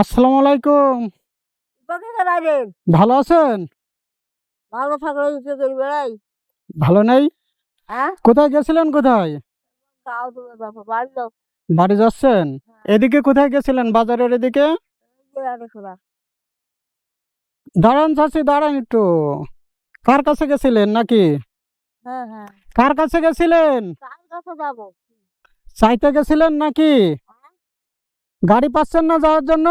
আসসালামু আলাইকুম। ভালো আছেন? ভালো থাকলে করি বেড়াই। ভালো নেই? হ্যাঁ? কোথায় গেছিলেন কোথায়? বাড়ি যাচ্ছেন? এদিকে কোথায় গেছিলেন? বাজারের এদিকে? দাঁড়ান চাষি দাঁড়ান একটু। কার কাছে গেছিলেন নাকি? হ্যাঁ হ্যাঁ। কার কাছে গেছিলেন? চাইতে গেছিলেন নাকি? গাড়ি পাচ্ছেন না যাওয়ার জন্য?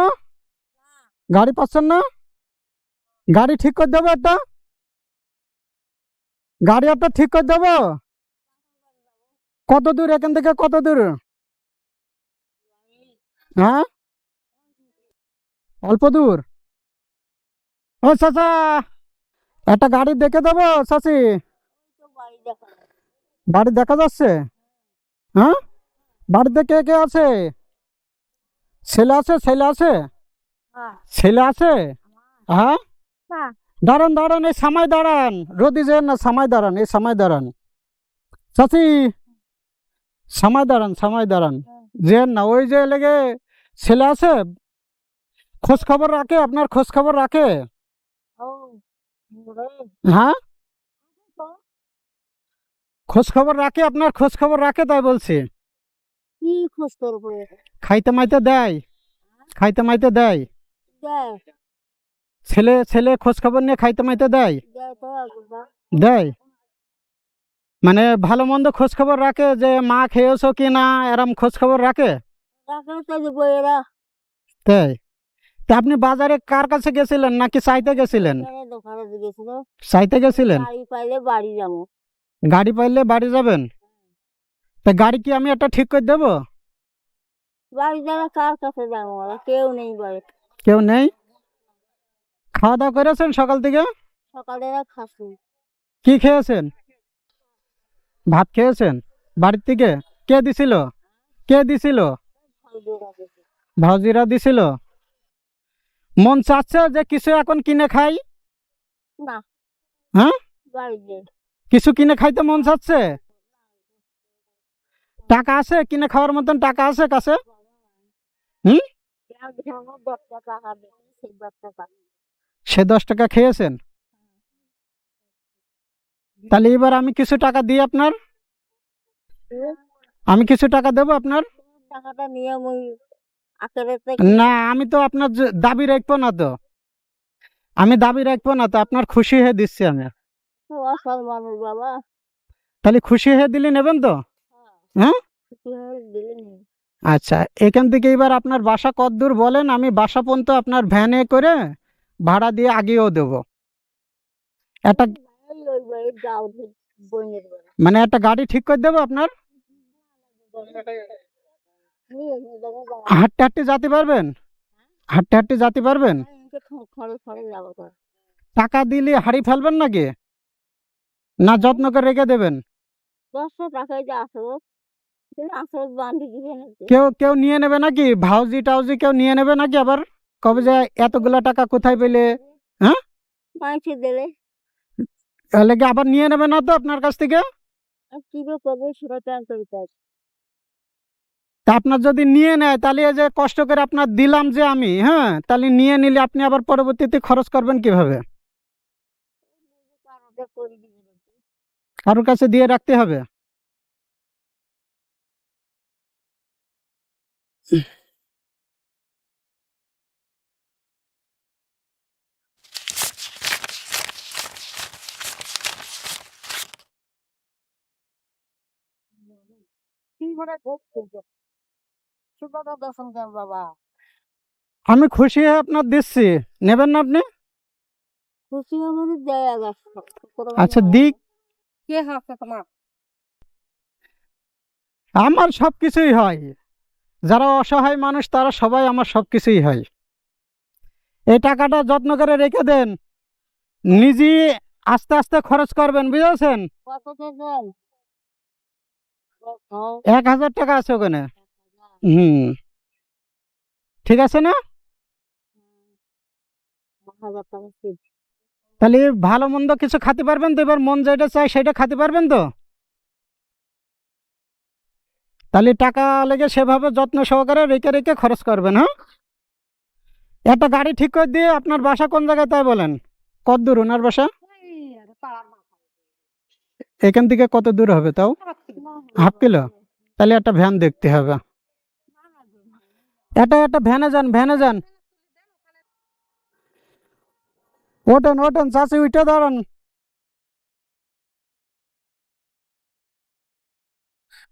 গাড়ি পাচ্ছেন না? গাড়ি ঠিক করে দেবো একটা? গাড়ি একটা ঠিক করে দেবো? কত দূর এখান থেকে কত দূর? হ্যাঁ? অল্প দূর? ও চাচা, একটা গাড়ি দেখে দেবো চাচি? বাড়ি দেখা যাচ্ছে? হ্যাঁ? বাড়িতে কে কে আছে? ছেলে আছে ছেলে আছে? ছেলে আছে? হ্যাঁ? দাঁড়ান দাঁড়ান, এই সামাই দাঁড়ান। রোদি যেন না, সামাই দাঁড়ান, এই সামাই দাঁড়ান। চাচি, সামাই দাঁড়ান সামাই দাঁড়ান। যেন না, ওই যে লেগে ছেলে আছে? খোঁজ খবর রাখে, আপনার খোঁজ খবর রাখে? হ্যাঁ? তো খোঁজ খবর রাখে আপনার? খোঁজ খবর রাখে তাই বলছি। কি খাইতে মাইতে দেয়। খাইতে মাইতে দেয়। ছেলে ছেলে খোঁজ খবর নিয়ে খাইতে মাইতে দেয়? দেয় মানে ভালো মন্দ খোঁজ খবর রাখে যে মা খেয়েছো কি না এরম খোঁজ খবর রাখে? তাই? তা আপনি বাজারে কার কাছে গেছিলেন নাকি চাইতে গেছিলেন? এখানে দোকানে গেছিল। চাইতে গেছিলেন? গাড়ি পাইলে বাড়ি যাব। গাড়ি পাইলে বাড়ি যাবেন? তা গাড়ি কি আমি একটা ঠিক করে দেবো? বাড়ি যারা কার কাছে যাব? কেউ নেই বাড়ি কেউ নেই? খাওয়া দাওয়া করেছেন সকাল থেকে? সকালে খাসি কি খেয়েছেন? ভাত খেয়েছেন? বাড়ির থেকে? কে দিছিল? কে দিছিল? ভাউজিরা দিছিল? মন চাচ্ছে যে কিছু এখন কিনে খাই? না। হ্যাঁ? কিছু কিনে খাইতে মন চাচ্ছে? টাকা আছে কিনে খাওয়ার মতন টাকা আছে কাছে? হুম? সে দশ টাকা খেয়েছেন? তাহলে এবার আমি কিছু টাকা দিই আপনার? আমি কিছু টাকা দেবো আপনার? টাকাটা নিয়ে না আমি তো আপনার দাবি রাখব না তো। আমি দাবি রাখব না তো আপনার খুশি হয়ে দিচ্ছি আমি। তাহলে খুশি হয়ে দিলে নেবেন তো? হ্যাঁ। হয়ে? আচ্ছা এখান থেকে এবার আপনার বাসা কত দূর বলেন? আমি বাসা পর্যন্ত আপনার ভ্যানে করে ভাড়া দিয়ে আগেও দেবো। একটা মানে একটা গাড়ি ঠিক করে দেবো আপনার। হাঁটতে হাঁটতে যেতে পারবেন? হাঁটতে হাঁটতে যেতে পারবেন? টাকা দিলে হারিয়ে ফেলবেন নাকি? না যত্ন করে রেখে দেবেন? কেউ কেউ নিয়ে নেবে নাকি? ভাউজি টাউজি কেউ নিয়ে নেবে নাকি আবার? কবে যে এতগুলা টাকা কোথায় পেলে? হ্যাঁ? তাহলে কি আবার নিয়ে নেবে না তো আপনার কাছ থেকে? তা আপনার যদি নিয়ে নেয়, তাহলে এই যে কষ্ট করে আপনার দিলাম যে আমি হ্যাঁ? তাহলে নিয়ে নিলে আপনি আবার পরবর্তীতে খরচ করবেন কীভাবে? কারোর কাছে দিয়ে রাখতে হবে। কি করে দর্শন কর বাবা? আমি খুশি হয়ে আপনার দিচ্ছি। নেবেন না আপনি? খুশি আমাদের দেয় আচ্ছা দিক। কে হাসছে তোমার? আমার সব কিছুই হয়। যারা অসহায় মানুষ তারা সবাই আমার সব কিছুই হয়। এই টাকাটা যত্ন করে রেখে দেন। নিজে আস্তে আস্তে খরচ করবেন বুঝেছেন? এক হাজার টাকা আছে ওখানে। হুম। ঠিক আছে না? তাহলে ভালো মন্দ কিছু খেতে পারবেন তো? এবার মন যেটা চাই সেটা খেতে পারবেন তো? তাহলে টাকা লেগে সেভাবে যত্ন সহকারে রেখে রেখে খরচ করবেন হ্যাঁ? একটা গাড়ি ঠিক করে দিয়ে আপনার বাসা কোন জায়গায় তাই বলেন? কত দূর ওনার বাসা? এখান থেকে কত দূর হবে তাও? Half kilo? তাহলে একটা ভ্যান দেখতে হবে। এটা একটা ভ্যানে যান ভ্যানে যান। ওঠেন ওঠেন চাষি উঠে দাঁড়ান।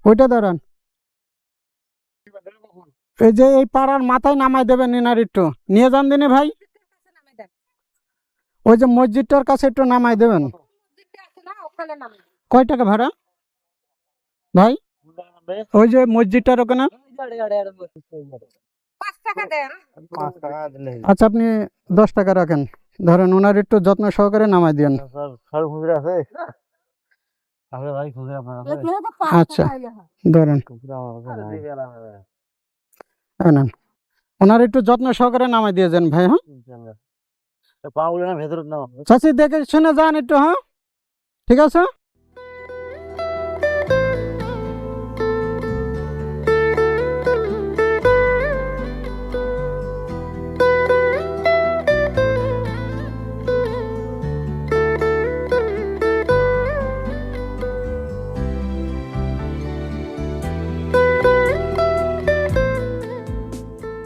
উঠে দাঁড়ান। এই যে এই পাড়ার মাথায় নামাই দেবেন এনার একটু। নিয়ে যান দিনে ভাই। ওই যে মসজিদটার কাছে একটু নামাই দেবেন। কয় টাকা ভাড়া? ভাই? ওই যে মসজিদটার ওখানে? টাকা দেন। আচ্ছা আপনি দশ টাকা রাখেন। ধরেন ওনার একটু যত্ন সহকারে নামাই আপনার আছে। আচ্ছা ধরেন। ওনার একটু যত্ন সহকারে নামাই দিয়ে যান ভাই হ্যাঁ? চাষি দেখে শুনে যান একটু হ্যাঁ? ঠিক আছে?